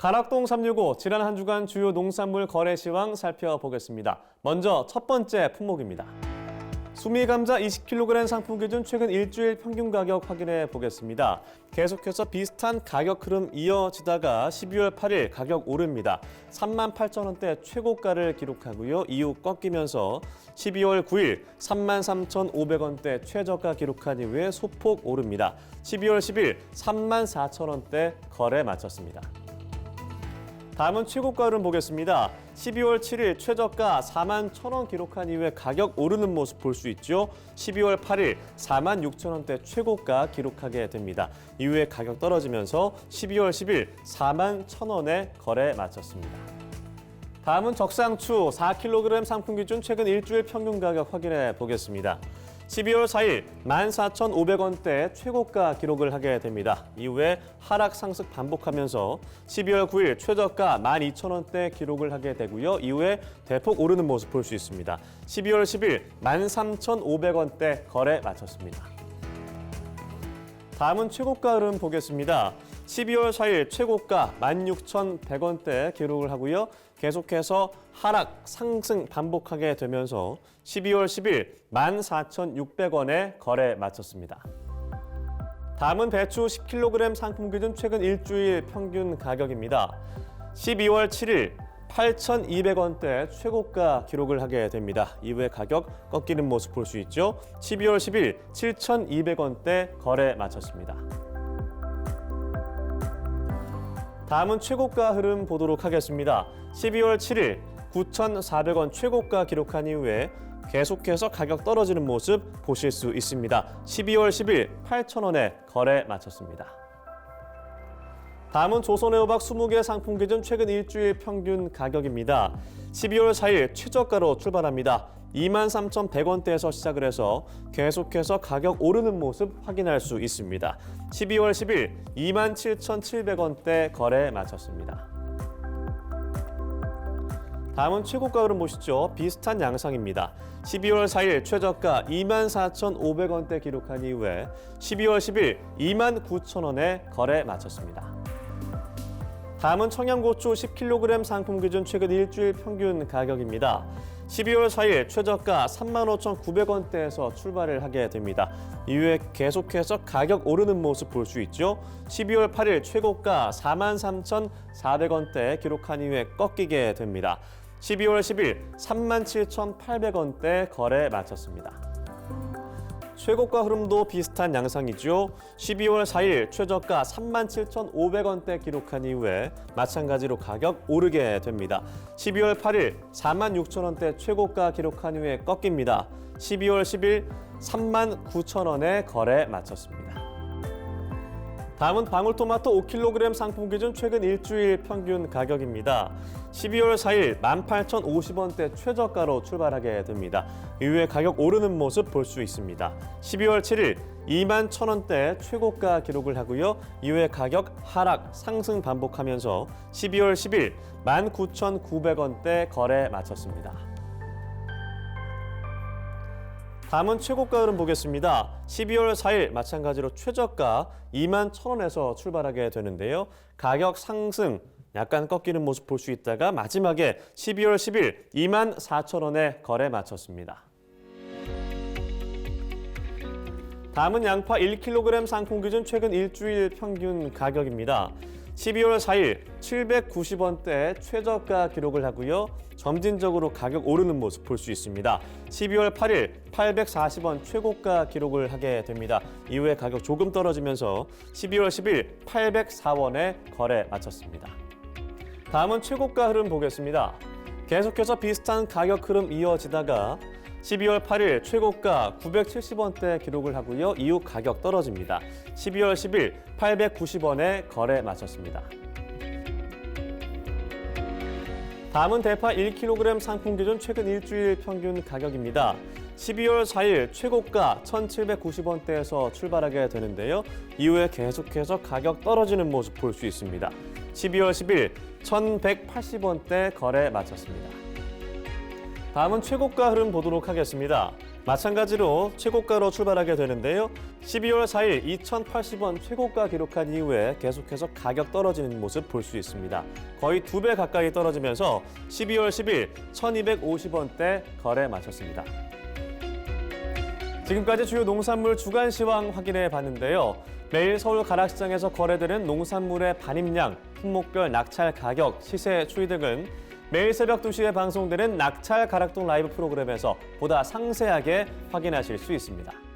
가락동 365 지난 한 주간 주요 농산물 거래 시황 살펴보겠습니다. 먼저 첫 번째 품목입니다. 수미 감자 20kg 상품 기준 최근 일주일 평균 가격 확인해 보겠습니다. 계속해서 비슷한 가격 흐름 이어지다가 12월 8일 가격 오릅니다. 3만 8천 원대 최고가를 기록하고요. 이후 꺾이면서 12월 9일 3만 3,500원대 최저가 기록한 이후에 소폭 오릅니다. 12월 10일 3만 4천 원대 거래 마쳤습니다. 다음은 최고가 흐름 보겠습니다. 12월 7일 최저가 4만 1,000원 기록한 이후에 가격 오르는 모습 볼 수 있죠. 12월 8일 4만 6천 원대 최고가 기록하게 됩니다. 이후에 가격 떨어지면서 12월 10일 4만 1,000원에 거래 마쳤습니다. 다음은 적상추 4kg 상품 기준 최근 일주일 평균 가격 확인해 보겠습니다. 12월 4일 14,500원대 최고가 기록을 하게 됩니다. 이후에 하락 상승 반복하면서 12월 9일 최저가 12,000원대 기록을 하게 되고요. 이후에 대폭 오르는 모습 볼 수 있습니다. 12월 10일 13,500원대 거래 마쳤습니다. 다음은 최고가 흐름 보겠습니다. 12월 4일 최고가 16,100원대 기록을 하고요. 계속해서 하락, 상승 반복하게 되면서 12월 10일 14,600원에 거래 마쳤습니다. 다음은 배추 10kg 상품 기준 최근 일주일 평균 가격입니다. 12월 7일 8,200원대 최고가 기록을 하게 됩니다. 이후에 가격 꺾이는 모습 볼 수 있죠. 12월 10일 7,200원대 거래 마쳤습니다. 다음은 최고가 흐름 보도록 하겠습니다. 12월 7일 9,400원 최고가 기록한 이후에 계속해서 가격 떨어지는 모습 보실 수 있습니다. 12월 10일 8,000원에 거래 마쳤습니다. 다음은 조선애호박 20개 상품 기준 최근 일주일 평균 가격입니다. 12월 4일 최저가로 출발합니다. 23,100원대에서 시작을 해서 계속해서 가격 오르는 모습 확인할 수 있습니다. 12월 10일 27,700원대 거래 마쳤습니다. 다음은 최고가 흐름 보시죠. 비슷한 양상입니다. 12월 4일 최저가 24,500원대 기록한 이후에 12월 10일 29,000원에 거래 마쳤습니다. 다음은 청양고추 10kg 상품 기준 최근 일주일 평균 가격입니다. 12월 4일 최저가 35,900원대에서 출발을 하게 됩니다. 이후에 계속해서 가격 오르는 모습 볼 수 있죠. 12월 8일 최고가 43,400원대 기록한 이후에 꺾이게 됩니다. 12월 10일 37,800원대 거래 마쳤습니다. 최고가 흐름도 비슷한 양상이죠. 12월 4일 최저가 37,500원대 기록한 이후에 마찬가지로 가격 오르게 됩니다. 12월 8일 46,000원대 최고가 기록한 이후에 꺾입니다. 12월 10일 39,000원에 거래 마쳤습니다. 다음은 방울토마토 5kg 상품 기준 최근 일주일 평균 가격입니다. 12월 4일 18,050원대 최저가로 출발하게 됩니다. 이후에 가격 오르는 모습 볼 수 있습니다. 12월 7일 2만 1,000원대 최고가 기록을 하고요. 이후에 가격 하락, 상승 반복하면서 12월 10일 19,900원대 거래 마쳤습니다. 다음은 최고가 흐름 보겠습니다. 12월 4일 마찬가지로 최저가 2만 1,000원에서 출발하게 되는데요. 가격 상승 약간 꺾이는 모습 볼 수 있다가 마지막에 12월 10일 2만 4천원에 거래 마쳤습니다. 다음은 양파 1kg 상품 기준 최근 일주일 평균 가격입니다. 12월 4일 790원대 최저가 기록을 하고요. 점진적으로 가격 오르는 모습 볼 수 있습니다. 12월 8일 840원 최고가 기록을 하게 됩니다. 이후에 가격 조금 떨어지면서 12월 10일 804원에 거래 마쳤습니다. 다음은 최고가 흐름 보겠습니다. 계속해서 비슷한 가격 흐름 이어지다가 12월 8일 최고가 970원대 기록을 하고요. 이후 가격 떨어집니다. 12월 10일 890원에 거래 마쳤습니다. 다음은 대파 1kg 상품 기준 최근 일주일 평균 가격입니다. 12월 4일 최고가 1,790원대에서 출발하게 되는데요. 이후에 계속해서 가격 떨어지는 모습 볼 수 있습니다. 12월 10일 1,180원대 거래 마쳤습니다. 다음은 최고가 흐름 보도록 하겠습니다. 마찬가지로 최고가로 출발하게 되는데요. 12월 4일 2,080원 최고가 기록한 이후에 계속해서 가격 떨어지는 모습 볼 수 있습니다. 거의 두 배 가까이 떨어지면서 12월 10일 1,250원대 거래 마쳤습니다. 지금까지 주요 농산물 주간 시황 확인해 봤는데요. 매일 서울 가락시장에서 거래되는 농산물의 반입량, 품목별 낙찰 가격, 시세 추이 등은 매일 새벽 2시에 방송되는 낙찰 가락동 라이브 프로그램에서 보다 상세하게 확인하실 수 있습니다.